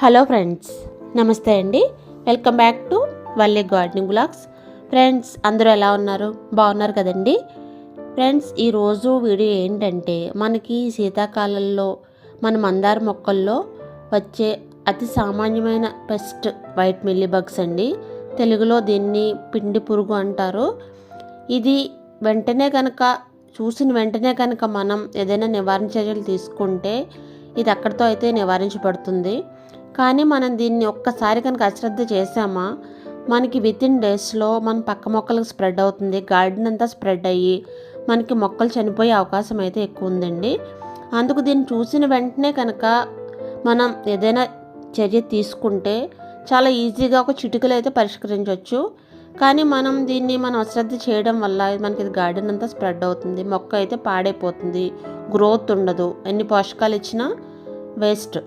Hello friends నమస్తే అండి. Welcome back to వల్లే గార్డెనింగ్ బ్లాగ్స్. ఫ్రెండ్స్ అందరూ ఎలా ఉన్నారు? బాగున్నారు కదండి? ఫ్రెండ్స్ ఈరోజు వీడియో ఏంటంటే మనకి శీతాకాలంలో మన మందార మొక్కల్లో వచ్చే అతి సామాన్యమైన పెస్ట్ వైట్ మిల్లీ బగ్స్ అండి. తెలుగులో దీన్ని పిండి పురుగు అంటారు. ఇది వెంటనే కనుక చూసిన వెంటనే కనుక మనం ఏదైనా నివారణ చర్యలు తీసుకుంటే ఇది అక్కడితో అయితే నివారించబడుతుంది. కానీ మనం దీన్ని ఒక్కసారి కనుక అశ్రద్ధ చేసామా మనకి విత్ ఇన్ డేస్లో మన పక్క మొక్కలకు స్ప్రెడ్ అవుతుంది గార్డెన్ అంతా స్ప్రెడ్ అయ్యి మనకి మొక్కలు చనిపోయే అవకాశం అయితే ఎక్కువ ఉందండి. అందుకు దీన్ని చూసిన వెంటనే కనుక మనం ఏదైనా చర్య తీసుకుంటే చాలా ఈజీగా ఒక చిటుకలు అయితే పరిష్కరించవచ్చు కానీ మనం దీన్ని మనం అశ్రద్ధ చేయడం వల్ల మనకి ఇది గార్డెన్ అంతా స్ప్రెడ్ అవుతుంది మొక్క అయితే పాడైపోతుంది గ్రోత్ ఉండదు. ఎన్ని పోషకాలు ఇచ్చినా వేస్ట్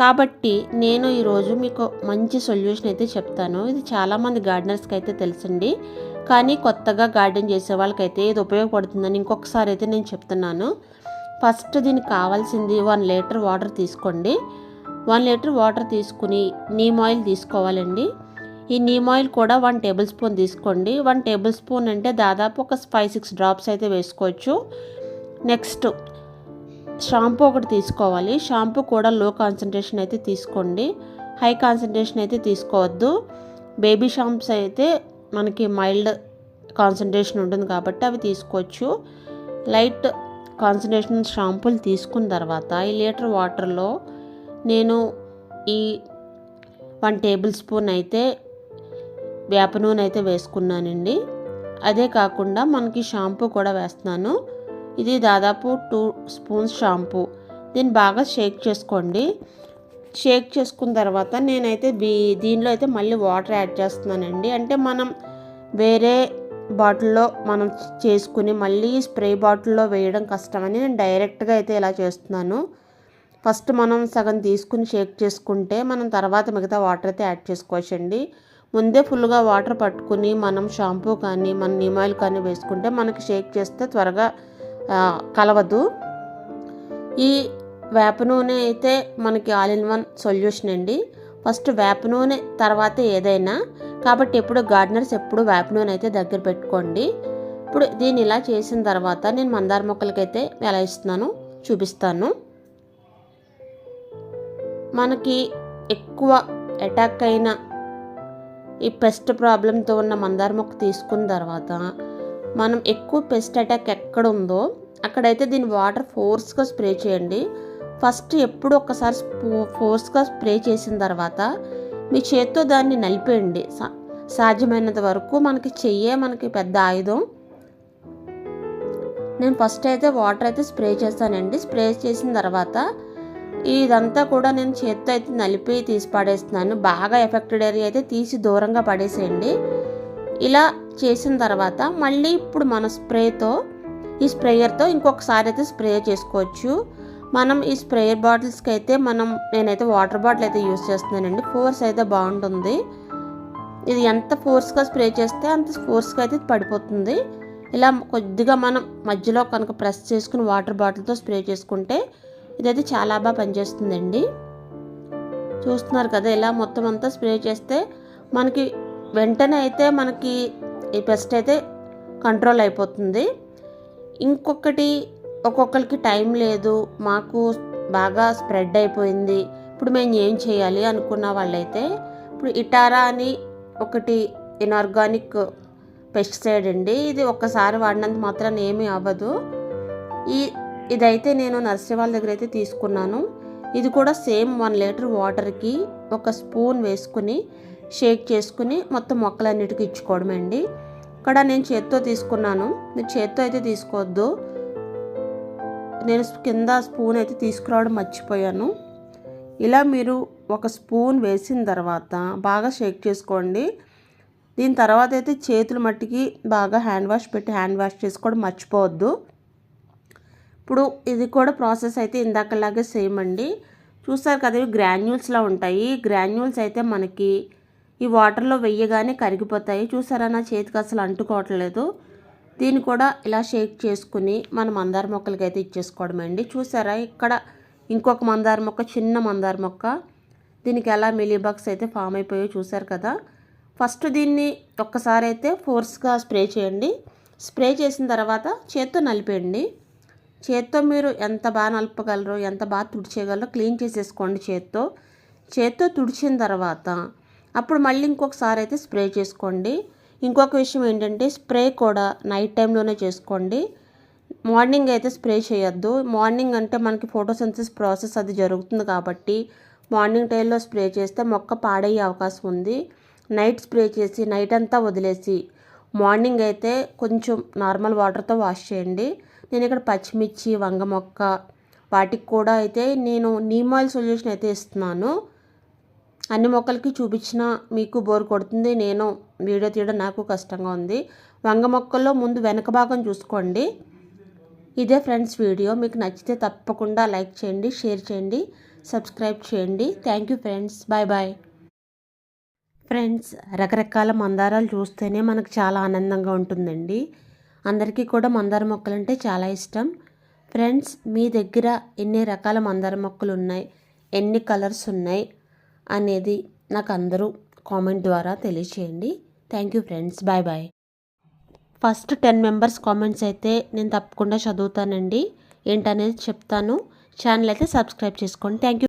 కాబట్టి నేను ఈరోజు మీకు మంచి సొల్యూషన్ అయితే చెప్తాను. ఇది చాలామంది గార్డెనర్స్కి అయితే తెలుసండి. కానీ కొత్తగా గార్డెన్ చేసే వాళ్ళకైతే ఇది ఉపయోగపడుతుందని ఇంకొకసారి అయితే నేను చెప్తున్నాను. ఫస్ట్ దీనికి కావాల్సింది వన్ లీటర్ వాటర్ తీసుకోండి. వన్ లీటర్ వాటర్ తీసుకుని నీమ్ ఆయిల్ తీసుకోవాలండి. ఈ నీమ్ ఆయిల్ కూడా వన్ టేబుల్ స్పూన్ తీసుకోండి. వన్ టేబుల్ స్పూన్ అంటే దాదాపు ఒక ఫైవ్ సిక్స్ డ్రాప్స్ అయితే వేసుకోవచ్చు. నెక్స్ట్ షాంపూ ఒకటి తీసుకోవాలి. షాంపూ కూడా లో కాన్సన్ట్రేషన్ అయితే తీసుకోండి. హై కాన్సన్ట్రేషన్ అయితే తీసుకోవద్దు. బేబీ షాంప్స్ అయితే మనకి మైల్డ్ కాన్సన్ట్రేషన్ ఉంటుంది కాబట్టి అవి తీసుకోవచ్చు. లైట్ కాన్సన్ట్రేషన్ షాంపూలు తీసుకున్న తర్వాత ఈ లీటర్ వాటర్లో నేను ఈ వన్ టేబుల్ స్పూన్ అయితే వేప నూనె అయితే వేసుకున్నానండి. అదే కాకుండా మనకి షాంపూ కూడా వేస్తున్నాను. ఇది దాదాపు టూ స్పూన్స్ షాంపూ. దీన్ని బాగా షేక్ చేసుకోండి. షేక్ చేసుకున్న తర్వాత నేనైతే బీ దీనిలో అయితే మళ్ళీ వాటర్ యాడ్ చేస్తున్నానండి. అంటే మనం వేరే బాటిల్లో మనం చేసుకుని మళ్ళీ స్ప్రే బాటిల్లో వేయడం కష్టమని నేను డైరెక్ట్గా అయితే ఇలా చేస్తున్నాను. ఫస్ట్ మనం సగం తీసుకుని షేక్ చేసుకుంటే మనం తర్వాత మిగతా వాటర్ అయితే యాడ్ చేసుకోవచ్చండి. ముందే ఫుల్గా వాటర్ పట్టుకుని మనం షాంపూ కానీ మన నిమాయిల్ కానీ వేసుకుంటే మనకి షేక్ చేస్తే త్వరగా కలవదు ఈ వేప నూనె అయితే మనకి ఆల్ ఇన్ వన్ సొల్యూషన్ అండి. ఫస్ట్ వేప నూనె తర్వాత ఏదైనా. కాబట్టి ఎప్పుడు గార్డెనర్స్ ఎప్పుడు వేప నూనె అయితే దగ్గర పెట్టుకోండి. ఇప్పుడు దీన్ని ఇలా చేసిన తర్వాత నేను మందార మొక్కలకైతే ఎలా ఇస్తున్నాను చూపిస్తాను. మనకి ఎక్కువ అటాక్ అయిన ఈ పెస్ట్ ప్రాబ్లంతో ఉన్న మందార మొక్క తీసుకున్న తర్వాత మనం ఎక్కువ పెస్ట్ అటాక్ ఎక్కడ ఉందో అక్కడైతే దీని వాటర్ ఫోర్స్గా స్ప్రే చేయండి. ఫస్ట్ ఎప్పుడు ఒక్కసారి ఫోర్స్గా స్ప్రే చేసిన తర్వాత మీ చేత్తో దాన్ని నలిపేయండి. సాధ్యమైనంత వరకు మనకి చెయ్యే మనకి పెద్ద ఆయుధం. నేను ఫస్ట్ అయితే వాటర్ అయితే స్ప్రే చేస్తానండి. స్ప్రే చేసిన తర్వాత ఇదంతా కూడా నేను చేత్తో అయితే నలిపి తీసి పడేస్తున్నాను. బాగా ఎఫెక్టెడ్ ఏరియా అయితే తీసి దూరంగా పడేసేయండి. ఇలా చేసిన తర్వాత మళ్ళీ ఇప్పుడు మన స్ప్రేతో ఈ స్ప్రేయర్తో ఇంకొకసారి అయితే స్ప్రే చేసుకోవచ్చు. మనం ఈ స్ప్రేయర్ బాటిల్స్కి అయితే మనం నేనైతే వాటర్ బాటిల్ అయితే యూస్ చేస్తున్నానండి. ఫోర్స్ అయితే బాగుంటుంది. ఇది ఎంత ఫోర్స్గా స్ప్రే చేస్తే అంత ఫోర్స్గా అయితే పడిపోతుంది. ఇలా కొద్దిగా మనం మధ్యలో కనుక ప్రెస్ చేసుకుని వాటర్ బాటిల్తో స్ప్రే చేసుకుంటే ఇదైతే చాలా బాగా పనిచేస్తుందండి. చూస్తున్నారు కదా ఇలా మొత్తం అంతా స్ప్రే చేస్తే మనకి వెంటనే అయితే మనకి ఈ పెస్ట్ అయితే కంట్రోల్ అయిపోతుంది. ఇంకొకటి ఒక్కొక్కరికి టైం లేదు మాకు బాగా స్ప్రెడ్ అయిపోయింది ఇప్పుడు మేము ఏం చేయాలి అనుకున్న వాళ్ళైతే ఇప్పుడు ఇటారా అని ఒకటి ఇనార్గానిక్ పెస్టిసైడ్ అండి. ఇది ఒక్కసారి వాడినంత మాత్రం ఏమీ అవ్వదు. ఈ ఇదైతే నేను నర్సరీ వాళ్ళ దగ్గర అయితే తీసుకున్నాను. ఇది కూడా సేమ్ వన్ లీటర్ వాటర్కి ఒక స్పూన్ వేసుకుని షేక్ చేసుకుని మొత్తం మొక్కలన్నిటికీ ఇచ్చుకోవడం అండి. ఇక్కడ నేను చేత్తో తీసుకున్నాను. మీరు చేత్తో అయితే తీసుకోవద్దు. నేను కింద స్పూన్ అయితే తీసుకురావడం మర్చిపోయాను. ఇలా మీరు ఒక స్పూన్ వేసిన తర్వాత బాగా షేక్ చేసుకోండి. దీని తర్వాత అయితే చేతులు మట్టికి బాగా హ్యాండ్ వాష్ పెట్టి హ్యాండ్ వాష్ చేసుకోవడం మర్చిపోవద్దు. ఇప్పుడు ఇది కూడా ప్రాసెస్ అయితే ఇందాకలాగే సేమ్ అండి. చూస్తారు కదా ఇవి గ్రాన్యూల్స్లా ఉంటాయి. గ్రాన్యూల్స్ అయితే మనకి ఈ వాటర్లో వెయ్యగానే కరిగిపోతాయి. చూసారా? నా చేతికి అసలు అంటుకోవట్లేదు. దీన్ని కూడా ఇలా షేక్ చేసుకుని మన మందార మొక్కలకి అయితే ఇచ్చేసుకోవడం అండి. చూసారా? ఇక్కడ ఇంకొక మందార మొక్క చిన్న మందార మొక్క. దీనికి ఎలా మిలీబాగ్స్ అయితే ఫామ్ అయిపోయో చూసారు కదా? ఫస్ట్ దీన్ని ఒక్కసారి అయితే ఫోర్స్గా స్ప్రే చేయండి. స్ప్రే చేసిన తర్వాత చేత్తో నలిపేయండి. చేత్తో మీరు ఎంత బాగా నలపగలరో ఎంత బాగా తుడిచేయగలరో క్లీన్ చేసేసుకోండి చేత్తో. చేత్తో తుడిచిన తర్వాత అప్పుడు మళ్ళీ ఇంకొకసారి అయితే స్ప్రే చేసుకోండి. ఇంకొక విషయం ఏంటంటే స్ప్రే కూడా నైట్ టైంలోనే చేసుకోండి. మార్నింగ్ అయితే స్ప్రే చేయొద్దు. మార్నింగ్ అంటే మనకి ఫోటోసెన్సిస్ ప్రాసెస్ అది జరుగుతుంది కాబట్టి మార్నింగ్ టైంలో స్ప్రే చేస్తే మొక్క పాడయ్యే అవకాశం ఉంది. నైట్ స్ప్రే చేసి నైట్ అంతా వదిలేసి మార్నింగ్ అయితే కొంచెం నార్మల్ వాటర్తో వాష్ చేయండి. నేను ఇక్కడ పచ్చిమిర్చి వంగ మొక్క వాటికి కూడా అయితే నేను నీమ్ ఆయిల్ సొల్యూషన్ అయితే ఇస్తున్నాను. అన్ని మొక్కలకి చూపించిన మీకు బోర్ కొడుతుంది. నేను వీడియో తీయడం నాకు కష్టంగా ఉంది. వంగ మొక్కల్లో ముందు వెనక భాగం చూసుకోండి. ఇదే ఫ్రెండ్స్ వీడియో. మీకు నచ్చితే తప్పకుండా లైక్ చేయండి షేర్ చేయండి సబ్స్క్రైబ్ చేయండి. Thank you friends. Bye bye. Friends రకరకాల మందారాలు చూస్తేనే మనకు చాలా ఆనందంగా ఉంటుందండి. అందరికీ కూడా మందార మొక్కలంటే చాలా ఇష్టం. ఫ్రెండ్స్ మీ దగ్గర ఎన్ని రకాల మందార మొక్కలు ఉన్నాయి? ఎన్ని కలర్స్ ఉన్నాయి? అనేది నాకు అందరూ కామెంట్ ద్వారా తెలియచేయండి. Thank you friends. Bye bye. First ten members comments అయితే నేను తప్పకుండా చదువుతానండి. ఏంటనేది చెప్తాను. ఛానల్ అయితే సబ్స్క్రైబ్ చేసుకోండి. Thank you.